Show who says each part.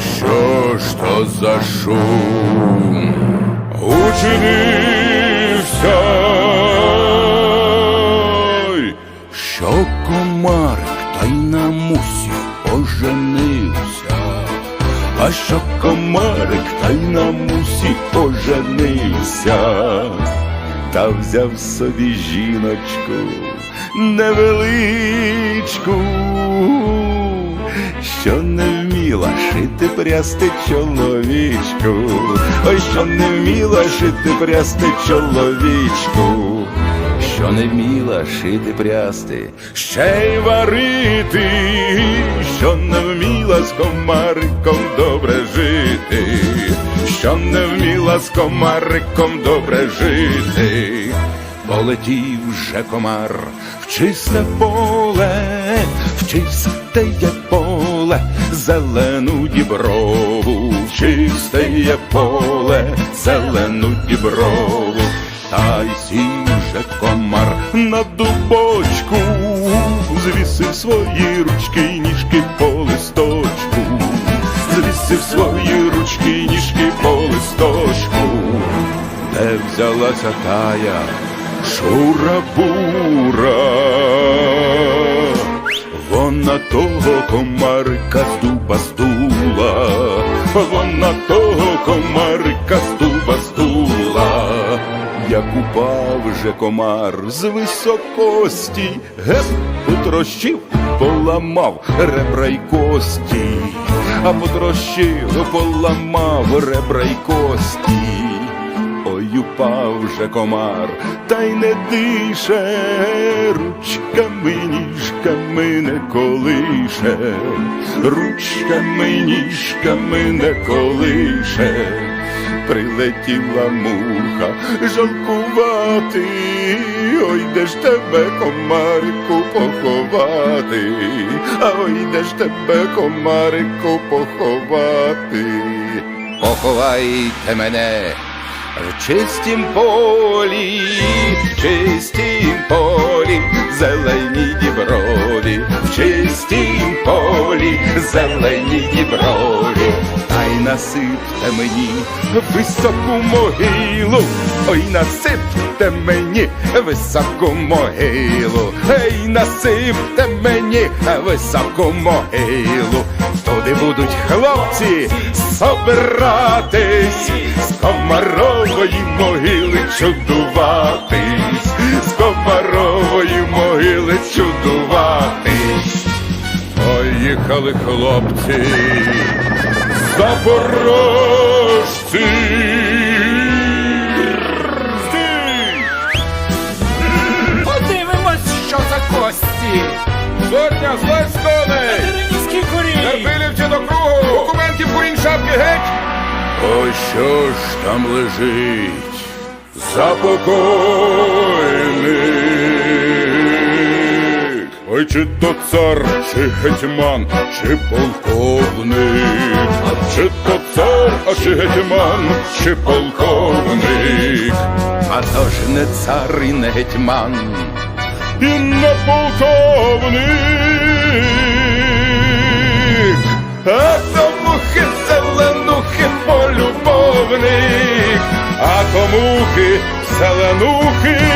Speaker 1: що за шум? Учинився, й, що комарик та на мусі оженився, а що комарик та на мусі оженився, та взяв собі жіночку невеличку що не вміла шити прясти чоловічку, ой, що не вміла шити прясти чоловічку, що не вміла шити прясти, ще й варити, що не вміла з комариком добре жити, що не вміла з комариком добре жити. Полетів же комар в чисте поле, в чисте є поле, зелену діброву, в чисте поле, зелену діброву, та й же комар на дубочку, звісив свої ручки ніжки по листочку, звісив свої ручки ніжки по листочку. Де взялася тая шура-бура. Вона того комарика з дуба здула, вона того комарика з дуба здула. Як упав же комар з високості, геп потрощив, поламав ребра й кості, а потрощив, поламав ребра й кості. Ой, упав же комар, та й не дише, ручками, ніжками не колише, ручками, ніжками не колише, прилетіла муха жалкувати, ой, де ж тебе, комарику, поховати, а ой, де ж тебе, комарику, поховати. Поховайте мене в чистім полі, в чистім полі, зелені діброві, в чистім полі, зелені діброві, та й насипте мені високу могилу, ой, насипте мені високу могилу, ей, насипте мені високу могилу, туди будуть хлопці собиратись з комарової могили чудуватись, з комарової Поїхали хлопці, запорожці.
Speaker 2: Подивимось, що за кості.
Speaker 1: Сотня, злазь з коней!
Speaker 2: Теренівський корінь.
Speaker 1: Терпилівці до кругу! Документів курінь шапки геть! Ой, що ж там лежить? Запокойник! Чи то цар, чи гетьман, чи полковник, чи то цар, а чи гетьман, чи полковник, а то ж не цар і не гетьман, і не полковник. А то мухи зеленухи полюбовник, а то мухи зеленухи